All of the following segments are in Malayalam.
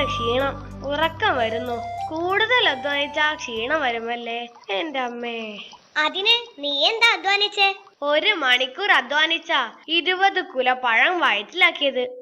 ക്ഷീണം ഉറക്കം വരുന്നു. കൂടുതൽ അധ്വാനിച്ചാ ക്ഷീണം വരുമല്ലേ? എന്റെ അമ്മേ. അതിന് നീ എന്താ അധ്വാനിച്ചേ? ഒരു മണിക്കൂർ അധ്വാനിച്ചാ ഇരുപത് കുല പഴം വയറ്റിലാക്കിയത്.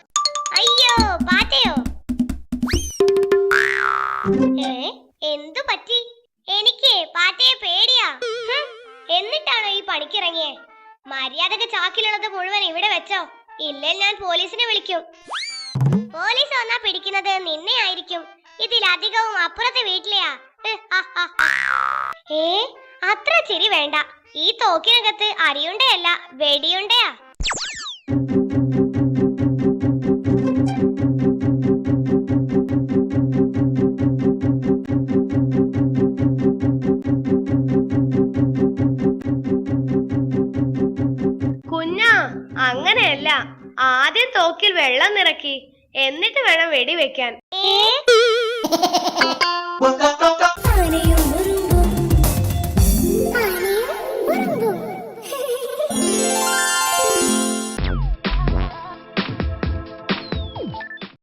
അയ്യോ പാറ്റയോ ഏ എന്തു പറ്റി? എനിക്ക് പാറ്റയെ പേടിയാ. എന്നിട്ടാണോ ഈ പണിക്കിറങ്ങിയേ? മര്യാദയ്ക്ക് ചാക്കിലുള്ളത് മുഴുവൻ ഇവിടെ വെച്ചോ. ഇല്ലേ ഞാൻ പോലീസിനെ വിളിക്കും. പോലീസ് വന്നാ പിടിക്കുന്നത് നിന്നെ ആയിരിക്കും. ഇതിലധികവും അപ്പുറത്തെ വീട്ടിലെയാ. ഏ അത്ര ചിരി വേണ്ട. ഈ തോക്കിനകത്ത് അരിയുണ്ടയല്ല വെടിയുണ്ടയാ. അങ്ങനെയല്ല. ആദ്യം തോക്കിൽ വെള്ളം നിറക്കി എന്നിട്ട് വേണം വെടിവെക്കാൻ.